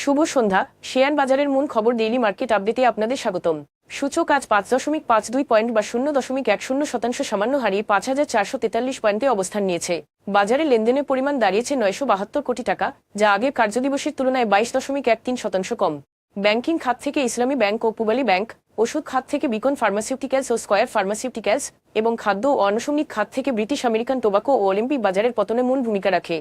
শুভ সন্ধ্যা। Share বাজারের মূল খবর ডেইলি মার্কেট আপডেটে আপনাদের স্বাগতম। সূচক আজ পাঁচ দশমিক পাঁচ দুই পয়েন্ট বা শূন্য দশমিক এক শূন্য শতাংশ সামান্য হারিয়ে পাঁচ হাজার চারশো তেতাল্লিশ পয়েন্টে অবস্থান নিয়েছে। বাজারে লেনদেনের পরিমাণ দাঁড়িয়েছে নয়শো বাহাত্তর কোটি টাকা, যা আগের কার্যদিবসের তুলনায় বাইশ দশমিক এক তিন শতাংশ কম। ব্যাংকিং খাত থেকে ইসলামী ব্যাংক ও পুবালী ব্যাংক, ওষুধ খাত থেকে বিকন ফার্মাসিউটিক্যালস ও স্কয়ার ফার্মাসিউটিক্যালস এবং খাদ্য ও আনুষঙ্গিক খাত থেকে ব্রিটিশ আমেরিকান টোবাকো ও অলিম্পিক বাজারের পতনে মূল ভূমিকা রাখে।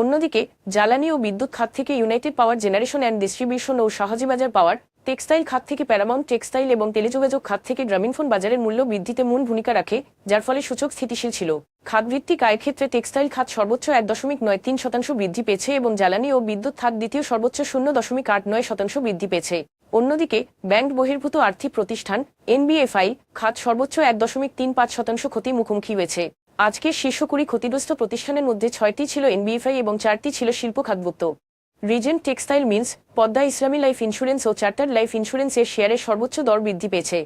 অন্যদিকে, জ্বালানি ও বিদ্যুৎ খাত থেকে united power generation and distribution O Shahjibazar power, textile খাত থেকে প্যারামাউন্ট টেক্সটাইল এবং টেলিযোগাযোগ খাত থেকে গ্রামীণফোন বাজারের মূল্য বৃদ্ধিতে মূল ভূমিকা রাখে, যার ফলে সূচক স্থিতিশীল ছিল। খাতভিত্তিক আয়ের ক্ষেত্রে টেক্সটাইল খাত সর্বোচ্চ এক দশমিক নয় তিন শতাংশ বৃদ্ধি পেয়েছে এবং জ্বালানি ও বিদ্যুৎ খাত দ্বিতীয় সর্বোচ্চ শূন্য দশমিক আট নয় শতাংশ বৃদ্ধি পেয়েছে। অন্যদিকে, ব্যাংক বহির্ভূত আর্থিক প্রতিষ্ঠান এনবিএফআই খাত সর্বোচ্চ এক দশমিক তিন পাঁচ শতাংশ ক্ষতি মুখোমুখি হয়েছে। আজকের শীর্ষ কুড়ি ক্ষতিগ্রস্ত প্রতিষ্ঠানের মধ্যে ছয়টি ছিল এনবিএফআই এবং চারটি ছিল শিল্প খাতভুক্ত। Regent textile mills, Padma Islami life insurance ও চার্টার লাইফ ইন্স্যুরেন্সের শেয়ারের সর্বোচ্চ দর বৃদ্ধি পেয়েছে।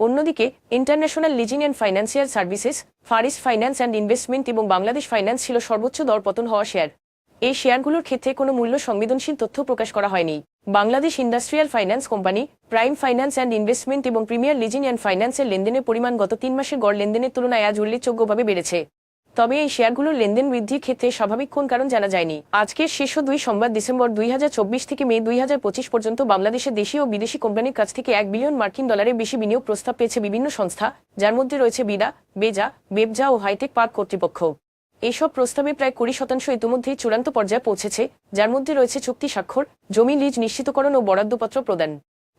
অন্যদিকে, international leasing and financial services, Faris finance and investment এবং বাংলাদেশ ফাইন্যান্স ছিল সর্বোচ্চ দর পতন হওয়া শেয়ার। এই শেয়ারগুলোর ক্ষেত্রে কোনো মূল্য সংবেদনশীল তথ্য প্রকাশ করা হয়নি। Bangladesh industrial finance company, prime finance and investment এবং প্রিমিয়ার লিজিং অ্যান্ড ফাইন্যান্সের লেনদেনের পরিমাণ গত তিন মাসের গড় লেনদেনের তুলনায় আজ উল্লেখযোগ্যভাবে বেড়েছে। তবে এই শেয়ারগুলোর লেনদেন বৃদ্ধির ক্ষেত্রে স্বাভাবিক কোন কারণ জানা যায়নি। আজকের শীর্ষ দুই সোমবার ডিসেম্বর দুই হাজার চব্বিশ থেকে মে দুই হাজার পঁচিশ পর্যন্ত বাংলাদেশের দেশি ও বিদেশি কোম্পানির কাছ থেকে এক বিলিয়ন মার্কিন ডলারের বেশি বিনিয়োগ প্রস্তাব পেয়েছে বিভিন্ন সংস্থা, যার মধ্যে রয়েছে বিডা, বেজা, বেবজা ও হাইটেক পার্ক কর্তৃপক্ষ। এইসব প্রস্তাবে প্রায় কুড়ি শতাংশ ইতিমধ্যেই চূড়ান্ত পর্যায়ে পৌঁছেছে, যার মধ্যে রয়েছে চুক্তি স্বাক্ষর, জমি লিজ নিশ্চিতকরণ ও বরাদ্দপত্র প্রদান।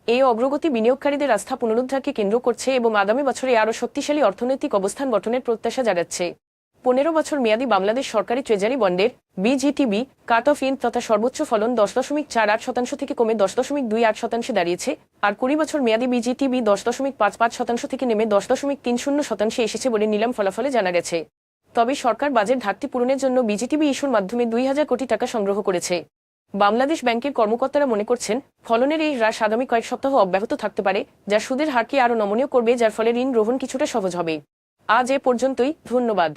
এই অগ্রগতি বিনিয়োগকারীদের আস্থা পুনরুদ্ধারকে কেন্দ্র করছে এবং আগামী বছরে আরও শক্তিশালী অর্থনৈতিক অবস্থান গঠনের প্রত্যাশা জাগাচ্ছে পনেরো বছর মেয়াদী বাংলাদেশ সরকারি ট্রেজারি বন্ডের, বিজিটিবি, কাট অফ ইন তথা সর্বোচ্চ ফলন দশ দশমিক চার আট শতাংশ থেকে কমে দশ দশমিক দুই আট শতাংশে দাঁড়িয়েছে, আর কুড়ি বছর মেয়াদী বিজিটিবি দশ দশমিক পাঁচ পাঁচ শতাংশ থেকে নেমে দশ দশমিক তিন শূন্য শতাংশে এসেছে বলে নিলাম ফলাফলে জানা গেছে। তবে সরকার বাজেট ঘাটতি পূরণের জন্য বিজিটিবি ইস্যুর মাধ্যমে দুই হাজার কোটি টাকা সংগ্রহ করেছে। বাংলাদেশ ব্যাংকের কর্মকর্তারা মনে করছেন, ফলনের এই হ্রাস আগামী কয়েক সপ্তাহ অব্যাহত থাকতে পারে, যা সুদের হারকে আরও নমনীয় করবে, যার ফলে ঋণ গ্রহণ কিছুটা সহজ হবে। আজ এ পর্যন্তই, ধন্যবাদ।